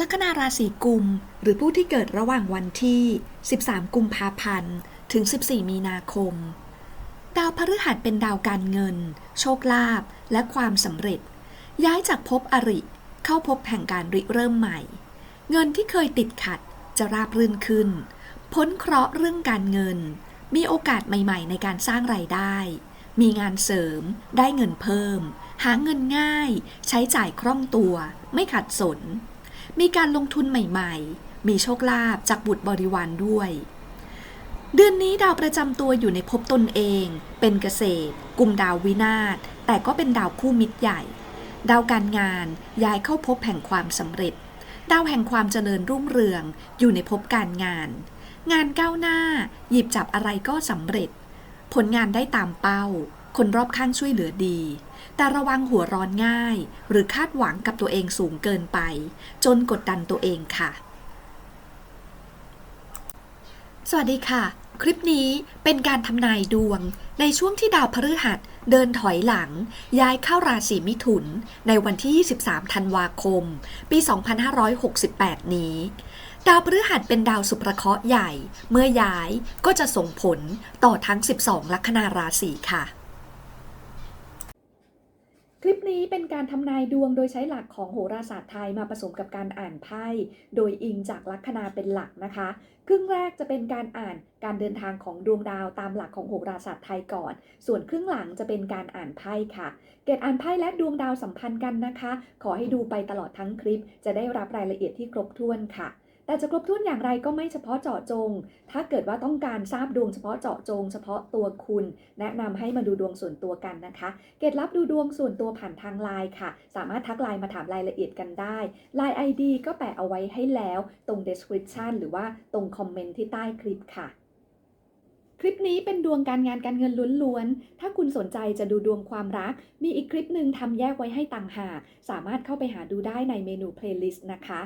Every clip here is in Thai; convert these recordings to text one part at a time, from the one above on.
ลัคนาราศีกุม หรือผู้ที่เกิดระหว่างวันที่ 13 กุมภาพันธ์ ถึง 14 มีนาคม ดาวพฤหัสเป็นดาวการเงิน โชคลาภ และความสำเร็จ ย้ายจากภพอริ เข้าภพแห่งการริเริ่มใหม่ เงินที่เคยติดขัดจะราบรื่นขึ้น พ้นเคราะห์เรื่องการเงิน มีโอกาสใหม่ ๆ ในการสร้างไรายได้ มีงานเสริม ได้เงินเพิ่ม หาเงินง่าย ใช้จ่ายคล่องตัว ไม่ขัดสน มีการลงทุนใหม่ๆ มีโชคลาภจากบุตรบริวารด้วย เดือนนี้ดาวประจำตัวอยู่ในภพตนเอง เป็นเกษตร กลุ่มดาววินาศแต่ก็เป็นดาวคู่มิตรใหญ่ ดาวการงานย้ายเข้าภพแห่งความสำเร็จ ดาวแห่งความเจริญรุ่งเรือง อยู่ในภพการงาน งานก้าวหน้า หยิบจับอะไรก็สำเร็จ ผลงานได้ตามเป้า คนรอบข้างช่วยเหลือดี แต่ระวังหัวร้อนง่าย หรือคาดหวังกับตัวเองสูงเกินไป จนกดดันตัวเองค่ะ สวัสดีค่ะ คลิปนี้เป็นการทำนายดวง ในช่วงที่ดาวพฤหัสเดินถอยหลัง ย้ายเข้าราศีมิถุน ในวันที่ 23 ธันวาคม ปี 2568 นี้ ดาวพฤหัสเป็นดาวสุภเคราะห์ใหญ่ เมื่อย้ายก็จะส่งผลต่อทั้ง 12 ลัคนาราศีค่ะ คลิปนี้เป็นการทำนายดวงโดยใช้หลักของโหราศาสตร์ไทยมาผสมกับการอ่านไพ่ โดยอิงจากลัคนาเป็นหลักนะคะ ครึ่งแรกจะเป็นการอ่านการเดินทางของดวงดาวตามหลักของโหราศาสตร์ไทยก่อน ส่วนครึ่งหลังจะเป็นการอ่านไพ่ค่ะ เกตอ่านไพ่และดวงดาวสัมพันธ์กันนะคะ ขอให้ดูไปตลอดทั้งคลิป จะได้รับรายละเอียดที่ครบถ้วนค่ะ แต่จะครบถ้วนอย่างไรก็ไม่เฉพาะเจาะจง ถ้าเกิดว่าต้องการทราบดวงเฉพาะเจาะจง เฉพาะตัวคุณ แนะนำให้มาดูดวงส่วนตัวกันนะคะ เกตรับดูดวงส่วนตัวผ่านทางไลน์ค่ะ สามารถทักไลน์มาถามรายละเอียดกันได้ไลน์ ID ก็แปะเอาไว้ให้แล้วตรง description หรือว่าตรงคอมเมนต์ที่ใต้คลิปค่ะคลิปนี้เป็นดวงการงานการเงินล้วนๆ ถ้าคุณสนใจจะดูดวงความรัก มีอีกคลิปหนึ่งทำแยกไว้ให้ต่างหาก สามารถเข้าไปหาดูได้ในเมนู playlist นะคะ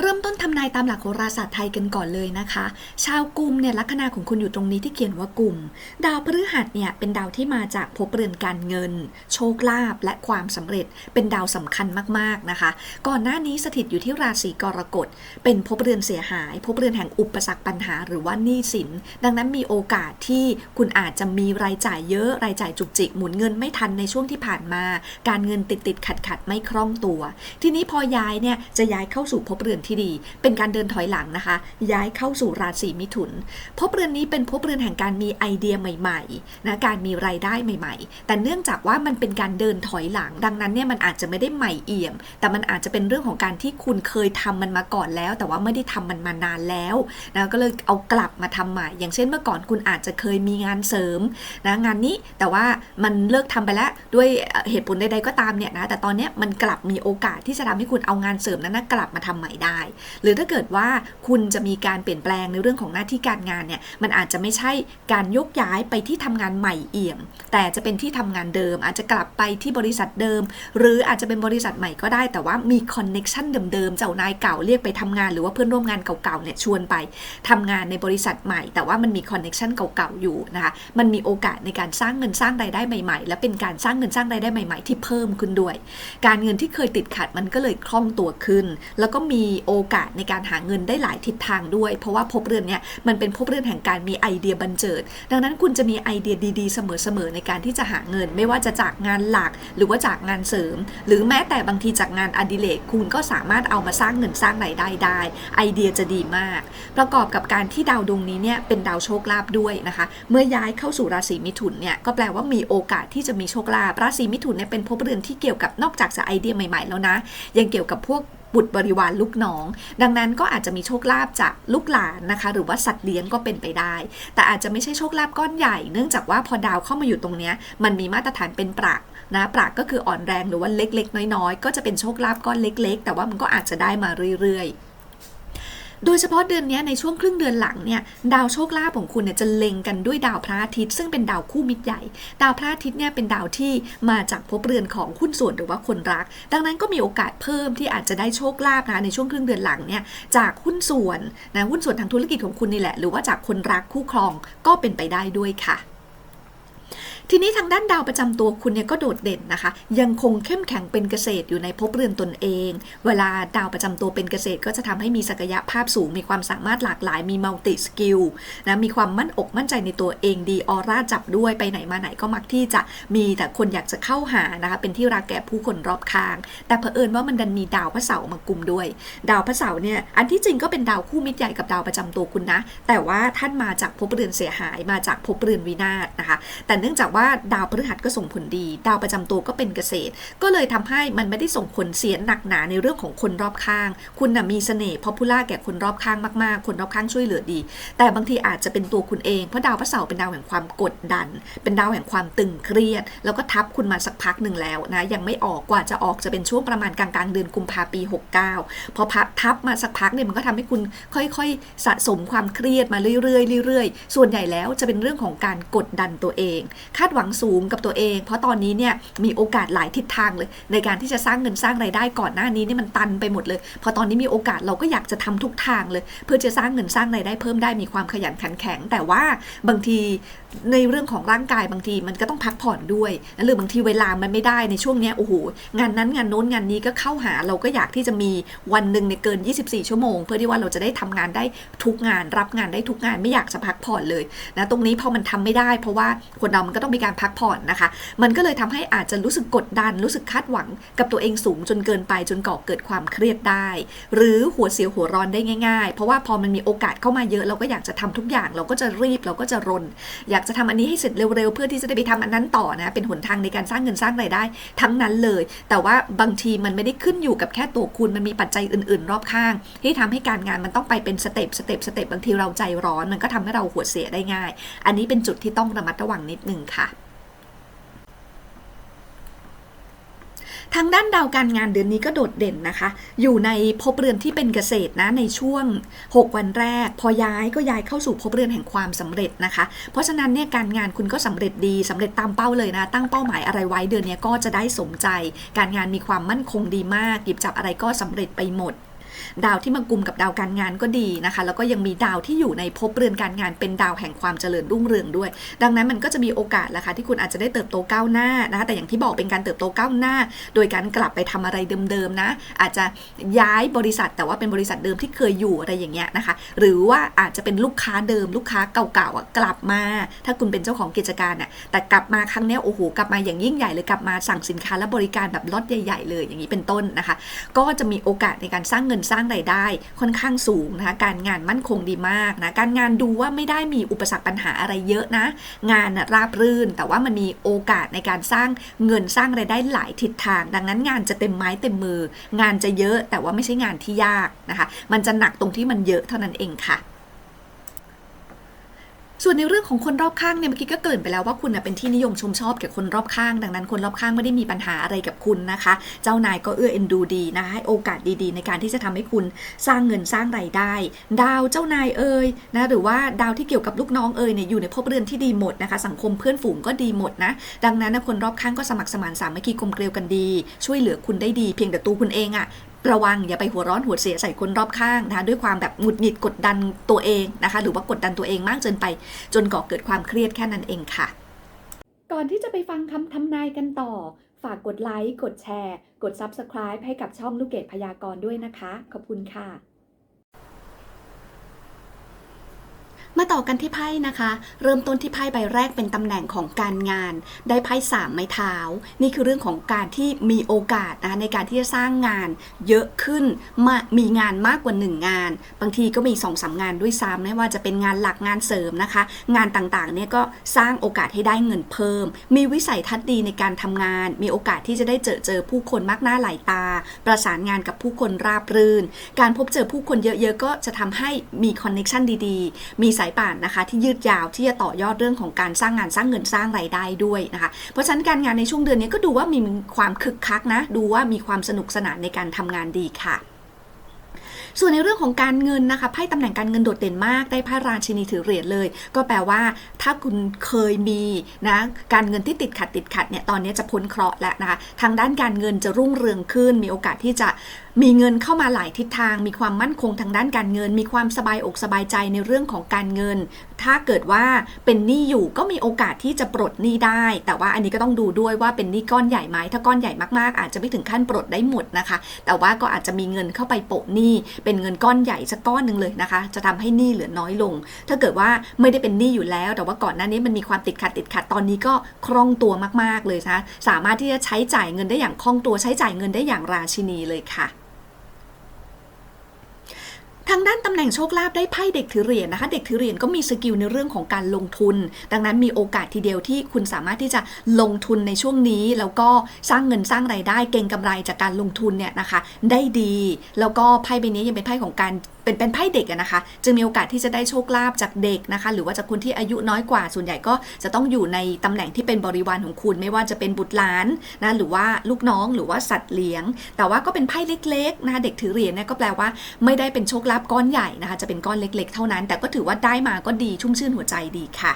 เริ่มต้นทำนายตามหลักโหราศาสตร์ไทยกันก่อนเลยนะคะ ชาวกุมเนี่ยลัคนาของคุณอยู่ตรงนี้ที่เขียนว่ากุม ดาวพฤหัสเนี่ยเป็นดาวที่มาจากภพเรือนการเงิน โชคลาภและความสำเร็จเป็นดาวสำคัญมากๆนะคะ ก่อนหน้านี้สถิตอยู่ที่ราศีกรกฎเป็นภพเรือนเสียหายภพเรือนแห่งอุปสรรคปัญหาหรือว่าหนี้สิน ดังนั้นมีโอกาสที่คุณอาจจะมีรายจ่ายเยอะรายจ่ายจุกจิกหมุนเงินไม่ทันในช่วงที่ผ่านมา การเงินติดติดขัดขัดไม่คล่องตัว ทีนี้พอย้ายเนี่ยจะย้ายเข้าสู่ภพเรือนที่ดี เป็นการเดินถอยหลังนะคะ ย้ายเข้าสู่ราศีมิถุนภพเรือนนี้เป็นภพเรือนแห่งการมีไอเดียใหม่ๆนะการมีรายได้ใหม่ ๆ แต่เนื่องจากว่ามันเป็นการเดินถอยหลัง ดังนั้นเนี่ยมันอาจจะไม่ได้ใหม่เอี่ยม แต่มันอาจจะเป็นเรื่องของการที่คุณเคยทำมันมาก่อนแล้ว แต่ว่าไม่ได้ทำมันมานานแล้วนะก็เลยเอากลับมาทำใหม่ อย่างเช่นเมื่อก่อนคุณอาจจะเคยมีงานเสริมนะงานนี้แต่ว่ามันเลิกทำไปแล้วด้วยเหตุผลใดๆก็ตามเนี่ยนะแต่ตอนนี้มันกลับมีโอกาสที่จะทำให้คุณเอางานเสริมนั้นนะกลับมาทำใหม่ได้หรือถ้าเกิดว่าคุณจะมีการเปลี่ยนแปลงในเรื่องของหน้าที่การงานเนี่ยมันอาจจะไม่ใช่การยกย้ายไปที่ทำงานใหม่เอี่ยม แต่จะเป็นที่ทำงานเดิม อาจจะกลับไปที่บริษัทเดิม หรืออาจจะเป็นบริษัทใหม่ก็ได้ แต่ว่ามีคอนเน็ชันเดิมๆเจ้านายเก่าเรียกไปทำงาน หรือว่าเพื่อนร่วมงานเก่าๆเนี่ยชวนไปทำงานในบริษัทใหม่ แต่ว่ามันมีคอนเน็ชันเก่าๆอยู่นะคะมันมีโอกาสในการสร้างเงินสร้างรายได้ใหม่ ๆ และเป็นการสร้างเงินสร้างรายได้ใหม่ ๆ ที่เพิ่มขึ้นด้วย การเงินที่เคยติดขัดมันก็เลยคล่องตัวขึ้น แล้วก็มีโอกาสในการหาเงินได้หลายทิศทางด้วย เพราะว่าภพเรือนเนี่ยมันเป็นภพเรือนแห่งการมีไอเดียบันเจิด ดังนั้นคุณจะมีไอเดียดีๆ เสมอๆในการที่จะหาเงิน ไม่ว่าจะจากงานหลักหรือว่าจากงานเสริม หรือแม้แต่บางทีจากงานอดิเรกคุณก็สามารถเอามาสร้างเงินสร้างรายได้ได้ ไอเดียจะดีมาก ประกอบกับการที่ดาวดวงนี้เนี่ยเป็นดาวโชคลาภด้วยนะคะ เมื่อย้ายเข้าสู่ราศีมิถุนเนี่ยก็แปลว่ามีโอกาสที่จะมีโชคลาภราศีมิถุนเนี่ยเป็นภพเรือนที่เกี่ยวกับนอกจากจะไอเดียใหม่ๆแล้วนะ ยังเกี่ยวกับพวก บุตรบริวารลูกน้อง ดังนั้นก็อาจจะมีโชคลาภจากลูกหลานนะคะ หรือว่าสัตว์เลี้ยงก็เป็นไปได้ แต่อาจจะไม่ใช่โชคลาภก้อนใหญ่ เนื่องจากว่าพอดาวเข้ามาอยู่ตรงเนี้ยมันมีมาตรฐานเป็นปรักนะปรักก็คืออ่อนแรงหรือว่าเล็กๆ น้อยๆ ก็จะเป็นโชคลาภก้อนเล็ก ๆ แต่ว่ามันก็อาจจะได้มาเรื่อยๆ โดยเฉพาะเดือนนี้ในช่วงครึ่งเดือนหลังเนี่ยดาวโชคลาภของคุณเนี่ยจะเล็งกันด้วยดาวพระอาทิตย์ซึ่งเป็นดาวคู่มิตรใหญ่ ดาวพระอาทิตย์เนี่ยเป็นดาวที่มาจากภพเรือนของหุ้นส่วนหรือว่าคนรัก ดังนั้นก็มีโอกาสเพิ่มที่อาจจะได้โชคลาภนะในช่วงครึ่งเดือนหลังเนี่ยจากหุ้นส่วนนะหุ้นส่วนทางธุรกิจของคุณนี่แหละ หรือว่าจากคนรักคู่ครองก็เป็นไปได้ด้วยค่ะ ทีนี้ทางด้านดาวประจำตัวคุณเนี่ยก็โดดเด่นนะคะ ยังคงเข้มแข็งเป็นเกษตรอยู่ในภพเรือนตนเอง เวลาดาวประจำตัวเป็นเกษตรก็จะทำให้มีศักยภาพสูง มีความสามารถหลากหลาย มีมัลติสกิลนะ มีความมั่นอกมั่นใจในตัวเองดีออร่าจับด้วยไปไหนมาไหนก็มักที่จะมีแต่คนอยากจะเข้าหานะคะ เป็นที่รักแก่ผู้คนรอบข้าง แต่เผอิญว่ามันดันมีดาวพระเสาร์มากลุ่มด้วย ดาวพระเสาร์เนี่ยอันที่จริงก็เป็นดาวคู่มิตรใหญ่กับดาวประจำตัวคุณนะ แต่ว่าท่านมาจากภพเรือนเสียหายมาจากภพเรือนวินาศนะคะ แต่เนื่องจากว่าดาวพฤหัสก็ส่งผลดี ดาวประจำตัวก็เป็นเกษตร ก็เลยทำให้มันไม่ได้ส่งผลเสียหนักหนาในเรื่องของคนรอบข้าง คุณนะมีเสน่ห์พอพูล่าแก่คนรอบข้างมากๆ คนรอบข้างช่วยเหลือดี แต่บางทีอาจจะเป็นตัวคุณเองเพราะดาวพระเสาร์เป็นดาวแห่งความกดดัน เป็นดาวแห่งความตึงเครียด แล้วก็ทับคุณมาสักพักหนึ่งแล้วนะยังไม่ออกกว่าจะออกจะเป็นช่วงประมาณกลางๆเดือนกุมภาปี 69 พอพับทับมาสักพักเนี่ยมันก็ทำให้คุณค่อยๆ สะสมความเครียดมาเรื่อยๆเรื่อยๆ ส่วนใหญ่แล้วจะเป็นเรื่องของการกดดันตัวเองคาดหวังสูงกับตัวเอง เพราะตอนนี้เนี่ยมีโอกาสหลายทิศทางเลย ในการที่จะสร้างเงินสร้างไรายได้ก่อนหน้านี้นี่มันตันไปหมดเลย พอตอนนี้มีโอกาสเราก็อยากจะทำทุกทางเลย เพื่อจะสร้างเงินสร้างไรายได้เพิ่มได้มีความขยันขันแข็ง แต่ว่าบางทีในเรื่องของร่างกายบางทีมันก็ต้องพักผ่อนด้วยหรือบางทีเวลามันไม่ได้ในช่วงนี้โอ้โหงานนั้นงานโน้นงานนี้ก็เข้าหาเราก็อยากที่จะมีวันหนึ่งในเกิน 24 ชั่วโมง เพื่อที่ว่าเราจะได้ทำงานได้ทุกงาน รับงานได้ทุกงานไม่อยากจะพักผ่อนเลยนะตรงนี้พอมันทำไม่ได้ เพราะว่าคนเรามันก็ต้องมีการพักผ่อนนะคะ มันก็เลยทำให้อาจจะรู้สึกกดดัน รู้สึกคาดหวังกับตัวเองสูงจนเกินไปจนก่อเกิดความเครียดได้ หรือหัวเสียวหัวร้อนได้ง่ายๆ เพราะว่าพอมันมีโอกาสเข้ามาเยอะเราก็อยากจะทำทุกอย่าง เราก็จะรีบเราก็จะรน อยากจะทำอันนี้ให้เสร็จเร็วๆ เพื่อที่จะได้ไปทำอันนั้นต่อนะเป็นหนทางในการสร้างเงินสร้างรายได้ ทั้งนั้นเลย แต่ว่าบางทีมันไม่ได้ขึ้นอยู่กับแค่ตัวคุณมันมีปัจจัยอื่น ๆ รอบข้าง ที่ทำให้การงานมันต้องไปเป็นสเต็ปสเต็ปสเต็ปบางทีเราใจร้อนมันก็ทำให้เราหัวเสียได้ง่าย อันนี้เป็นจุดที่ต้องระมัดระวังนิดนึงค่ะ ทางด้านดาวการงานเดือนนี้ก็โดดเด่นนะคะ อยู่ในภพเรือนที่เป็นเกษตรนะในช่วง 6 วันแรก พอย้ายก็ย้ายเข้าสู่ภพเรือนแห่งความสำเร็จนะคะ เพราะฉะนั้นเนี่ยการงานคุณก็สำเร็จดีสำเร็จตามเป้าเลยนะ ตั้งเป้าหมายอะไรไว้เดือนนี้ก็จะได้สมใจ การงานมีความมั่นคงดีมากหยิบจับอะไรก็สำเร็จไปหมด ดาวที่มากุมกับดาวการงานก็ดีนะคะ แล้วก็ยังมีดาวที่อยู่ในภพเรือนการงานเป็นดาวแห่งความเจริญรุ่งเรืองด้วย ดังนั้นมันก็จะมีโอกาสแหละค่ะที่คุณอาจจะได้เติบโตก้าวหน้านะคะแต่อย่างที่บอกเป็นการเติบโตก้าวหน้า โดยการกลับไปทำอะไรเดิมๆนะ อาจจะย้ายบริษัทแต่ว่าเป็นบริษัทเดิมที่เคยอยู่อะไรอย่างเงี้ยนะคะ หรือว่าอาจจะเป็นลูกค้าเดิม ลูกค้าเก่าๆกลับมา ถ้าคุณเป็นเจ้าของกิจการอะแต่กลับมาครั้งนี้โอ้โหกลับมาอย่างยิ่งใหญ่เลยกลับมาสั่งสินค้าและบริการแบบล็อตใหญ่ ๆ เลยอย่างนี้เป็นต้นนะคะ ก็จะมีโอกาสในการสร้างเงินสร้างร้างรายได้ค่อนข้างสูงนะคะการงานมั่นคงดีมากนะการงานดูว่าไม่ได้มีอุปสรรคปัญหาอะไรเยอะนะ งานนะราบรื่น แต่ว่ามันมีโอกาสในการสร้างเงินสร้างรายได้หลายทิศทาง ดังนั้นงานจะเต็มไม้เต็มมือ งานจะเยอะแต่ว่าไม่ใช่งานที่ยากนะคะ มันจะหนักตรงที่มันเยอะเท่านั้นเองค่ะ ส่วนในเรื่องของคนรอบข้างเนี่ยเมื่อกี้ก็เกริ่นไปแล้วว่าคุณน่ะเป็นที่นิยมชมชอบแก่คนรอบข้าง ดังนั้นคนรอบข้างไม่ได้มีปัญหาอะไรกับคุณนะคะ เจ้านายก็เอื้อเอ็นดูดีนะคะให้โอกาสดีๆ ในการที่จะทำให้คุณสร้างเงินสร้างรายได้ ดาวเจ้านายเอ่ยนะหรือว่าดาวที่เกี่ยวกับลูกน้องเอ่ยเนี่ยอยู่ในภพเรือนที่ดีหมดนะคะ สังคมเพื่อนฝูงก็ดีหมดนะ ดังนั้นคนรอบข้างก็สมัครสมานสามัคคีกลมเกลียวกันดี ช่วยเหลือคุณได้ดี เพียงแต่ตัวคุณเองอะ ระวังอย่าไปหัวร้อนหัวเสียใส่คนรอบข้างนะคะด้วยความแบบหงุดหงิดกดดันตัวเองนะคะ หรือว่ากดดันตัวเองมากจนไป จนก่อเกิดความเครียดแค่นั้นเองค่ะ ก่อนที่จะไปฟังคำทำนายกันต่อ ฝากกดไลค์กดแชร์ กด Subscribe ให้กับช่องลูกเกดพยากรณ์ด้วยนะคะ ขอบคุณค่ะ มาต่อกันที่ไพ่นะคะ เริ่มต้นที่ไพ่ใบแรกเป็นตำแหน่งของการงาน ได้ไพ่สามไม้เท้า นี่คือเรื่องของการที่มีโอกาสนะคะในการที่จะสร้างงานเยอะขึ้นมามีงานมากกว่า 1 งาน บางทีก็มี2อสางานด้วยซ้ำไม่ว่าจะเป็นงานหลักงานเสริมนะคะ งานต่างๆเนี่ยก็สร้างโอกาสให้ได้เงินเพิ่ม มีวิสัยทัศน์ดีในการทำงาน มีโอกาสที่จะได้เจอเจอผู้คนมากหน้าหลายตา ประสานงานกับผู้คนราบรื่น การพบเจอผู้คนเยอะๆก็จะทำให้มีคอนเน็ชันดีๆ มีสายป่านนะคะ ที่ยืดยาวที่จะต่อยอดเรื่องของการสร้างงานสร้างเงินสร้างรายได้ด้วยนะคะ เพราะฉะนั้นการงานในช่วงเดือนนี้ก็ดูว่ามีความคึกคักนะ ดูว่ามีความสนุกสนานในการทำงานดีค่ะส่วนในเรื่องของการเงินนะคะไพ่ตำแหน่งการเงินโดดเด่นมากได้ไพ่ราชินีถือเหรียญเลย ก็แปลว่าถ้าคุณเคยมีนะการเงินที่ติดขัดติดขัดเนี่ยตอนนี้จะพ้นเคราะห์แล้วนะคะทางด้านการเงินจะรุ่งเรืองขึ้น มีโอกาสที่จะ มีเงินเข้ามาหลายทิศทาง มีความมั่นคงทางด้านการเงิน มีความสบายอกสบายใจในเรื่องของการเงิน ถ้าเกิดว่าเป็นหนี้อยู่ก็มีโอกาสที่จะปลดหนี้ได้ แต่ว่าอันนี้ก็ต้องดูด้วยว่าเป็นหนี้ก้อนใหญ่ไหมถ้าก้อนใหญ่มากๆ อาจจะไม่ถึงขั้นปลดได้หมดนะคะ แต่ว่าก็อาจจะมีเงินเข้าไปโปะหนี้ เป็นเงินก้อนใหญ่สักก้อนหนึ่งเลยนะคะ จะทำให้หนี้เหลือน้อยลง ถ้าเกิดว่าไม่ได้เป็นหนี้อยู่แล้ว แต่ว่าก่อนหน้านี้มันมีความติดขัดติดขัดตอนนี้ก็คล่องตัวมาก ๆเลยนะสามารถที่จะใช้จ่ายเงินได้อย่างคล่องตัวใช้จ่ายเงินได้อย่างราชินีเลยค่ะ ทางด้านตำแหน่งโชคลาภได้ไพ่เด็กถือเหรียญนะคะ เด็กถือเหรียญก็มีสกิลในเรื่องของการลงทุน ดังนั้นมีโอกาสทีเดียวที่คุณสามารถที่จะลงทุนในช่วงนี้ แล้วก็สร้างเงินสร้างไรายได้เก่งกำไรจากการลงทุนเนี่ยนะคะ ได้ดี แล้วก็ไพ่ใบนี้ยังเป็นไพ่ของการ เป็นเป็นไพ่เด็กอะนะคะ จึงมีโอกาสที่จะได้โชคลาภจากเด็กนะคะ หรือว่าจากคนที่อายุน้อยกว่าส่วนใหญ่ก็จะต้องอยู่ในตำแหน่งที่เป็นบริวารของคุณ ไม่ว่าจะเป็นบุตรหลานนะหรือว่าลูกน้องหรือว่าสัตว์เลี้ยง แต่ว่าก็เป็นไพ่เล็กๆนะคะเด็กถือเหรียญเนี่ยก็แปลว่าไม่ได้เป็นโชคลาภก้อนใหญ่นะคะจะเป็นก้อนเล็ก ๆ เท่านั้น แต่ก็ถือว่าได้มาก็ดีชุ่มชื่นหัวใจดีค่ะ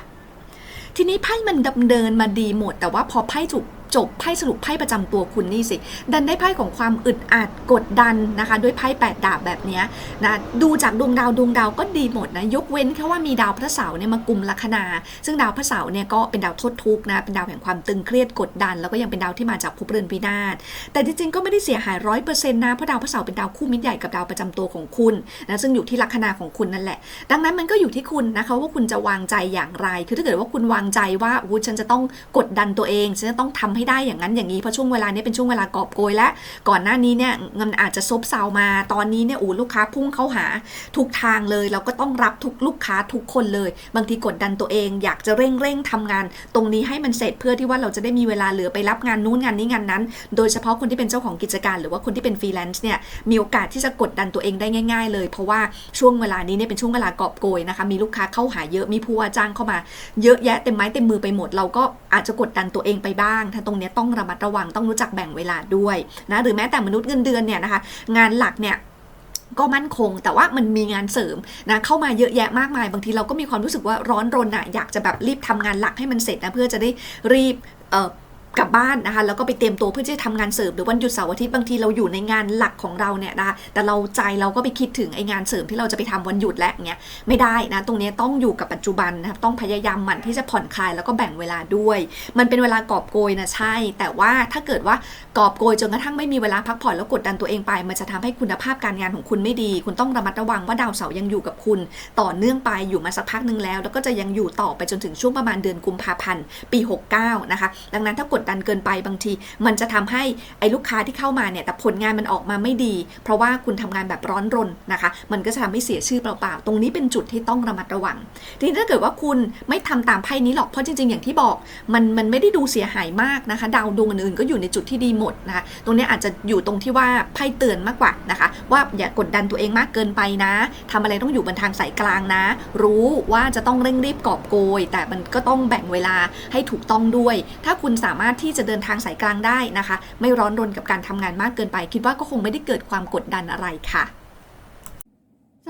ทีนี้ไพ่มันดำเนินมาดีหมด แต่ว่าพอไพ่ถูก จบไพ่สรุปไพ่ประจำตัวคุณนี่สิ ดันได้ไพ่ของความอึดอัดกดดันนะคะ ด้วยไพ่แปดดาบแบบนี้นะดูจากดวงดาวดวงดาวก็ดีหมดนะยกเว้นแค่ว่ามีดาวพระเสาร์เนี่ยมากุมลัคนา ซึ่งดาวพระเสาร์เนี่ยก็เป็นดาวโทษทุกข์นะเป็นดาวแห่งความตึงเครียดกดดัน แล้วก็ยังเป็นดาวที่มาจากภพเรือนวินาศแต่จริงๆก็ไม่ได้เสียหายร้อยเปอร์เซ็นต์นะเพราะดาวพระเสาร์เป็นดาวคู่มิตรใหญ่กับดาวประจำตัวของคุณนะซึ่งอยู่ที่ลัคนาของคุณนั่นแหละ ดังนั้นมันก็อยู่ที่คุณนะคะว่าคุณจะวางใจอย่างไร คือถ้าเกิดว่าคุณวางใจว่าอู้ฉันจะต้องกดดันตัวเองฉันจะต้องทำให้ได้อย่างนั้นอย่างนี้เพราะช่วงเวลานี้เป็นช่วงเวลากอบโกยและก่อนหน้านี้เนี่ยเงินอาจจะซบเซามาตอนนี้เนี่ยอู้ลูกค้าพุ่งเข้าหาทุกทางเลย เราก็ต้องรับทุกลูกค้าทุกคนเลย บางทีกดดันตัวเอง อยากจะเร่งเร่งทำงาน ตรงนี้ให้มันเสร็จเพื่อที่ว่าเราจะได้มีเวลาเหลือไปรับงานนู้นงานนี้งานนั้น โดยเฉพาะคนที่เป็นเจ้าของกิจการ หรือว่าคนที่เป็นฟรีแลนซ์เนี่ยมีโอกาสที่จะกดดันตัวเองได้ง่าย ๆ เลย เพราะว่าช่วงเวลานี้เนี่ยเป็นช่วงเวลากอบโกยนะคะมีลูกค้าเข้าหาเยอะมีผู้ว่าจ้างเข้ามา เยอะแยะเต็มไม้เต็มมือไปหมด เราก็อาจจะกดดันตัวเองไปบ้างถ้าตรงนี้ต้องระมัดระวังต้องรู้จักแบ่งเวลาด้วยนะหรือแม้แต่มนุษย์เงินเดือนเนี่ยนะคะงานหลักเนี่ยก็มั่นคง แต่ว่ามันมีงานเสริมนะเข้ามาเยอะแยะมากมาย บางทีเราก็มีความรู้สึกว่าร้อนรนอะอยากจะแบบรีบทำงานหลักให้มันเสร็จนะเพื่อจะได้รีบเกลับบ้านนะคะแล้วก็ไปเตรียมตัวเพื่อที่จะทำงานเสริมหรือวันหยุดเสาร์อาทิตย์บางทีเราอยู่ในงานหลักของเราเนี่ยนะคะแต่เราใจเราก็ไปคิดถึงไอ้งานเสริมที่เราจะไปทำวันหยุดและเงี้ยไม่ได้นะตรงนี้ต้องอยู่กับปัจจุบันนะครับต้องพยายามหมั่นที่จะผ่อนคลายแล้วก็แบ่งเวลาด้วย มันเป็นเวลากอบโกยนะใช่ แต่ว่าถ้าเกิดว่ากอบโกยจนกระทั่งไม่มีเวลาพักผ่อนแล้วกดดันตัวเองไป มันจะทำให้คุณภาพการงานของคุณไม่ดี คุณต้องระมัดระวังว่าดาวเสาร์ยังอยู่กับคุณ ต่อเนื่องไปอยู่มาสักพักหนึ่งแล้ว แล้วก็จะยังอยู่ต่อไปจนถึงช่วงประมาณเดือนกุมภาพันธ์ปี 69นะคะดังนั้นถ้ากดดดันเกินไปบางที มันจะทำให้ไอ้ลูกค้าที่เข้ามาเนี่ยแต่ผลงานมันออกมาไม่ดี เพราะว่าคุณทำงานแบบร้อนรนนะคะ มันก็จะทำให้เสียชื่อเปล่าๆ ตรงนี้เป็นจุดที่ต้องระมัดระวัง ทีนี้ถ้าเกิดว่าคุณไม่ทำตามไพ่นี้หรอก เพราะจริงๆ อย่างที่บอก มันมันไม่ได้ดูเสียหายมากนะคะ ดาวดวงอื่นๆ ก็อยู่ในจุดที่ดีหมดนะคะ ตรงนี้อาจจะอยู่ตรงที่ว่าไพ่เตือนมากกว่านะคะ ว่าอย่ากดดันตัวเองมากเกินไปนะทำอะไรต้องอยู่บนทางสายกลางนะ รู้ว่าจะต้องเร่งรีบกอบโกย แต่มันก็ต้องแบ่งเวลาให้ถูกต้องด้วย ถ้าคุณสามารถที่จะเดินทางสายกลางได้นะคะ ไม่ร้อนรนกับการทำงานมากเกินไป คิดว่าก็คงไม่ได้เกิดความกดดันอะไรค่ะ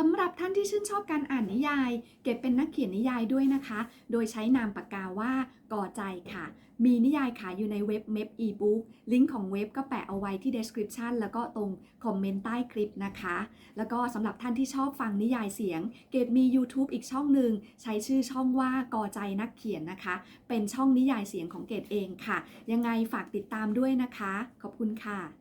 สำหรับท่านที่ชื่นชอบการอ่านนิยาย เก็บเป็นนักเขียนนิยายด้วยนะคะ โดยใช้นามปากกาว่ากอใจค่ะ มีนิยายขายอยู่ในเว็บ MEP eBook ลิงก์ของเว็บก็แปะเอาไว้ที่ description แล้วก็ตรงคอมเมนต์ใต้คลิปนะคะ แล้วก็สำหรับท่านที่ชอบฟังนิยายเสียง เกดมี YouTube อีกช่องหนึ่งใช้ชื่อช่องว่ากอใจนักเขียนนะคะ เป็นช่องนิยายเสียงของเกดเองค่ะ ยังไงฝากติดตามด้วยนะคะ ขอบคุณค่ะ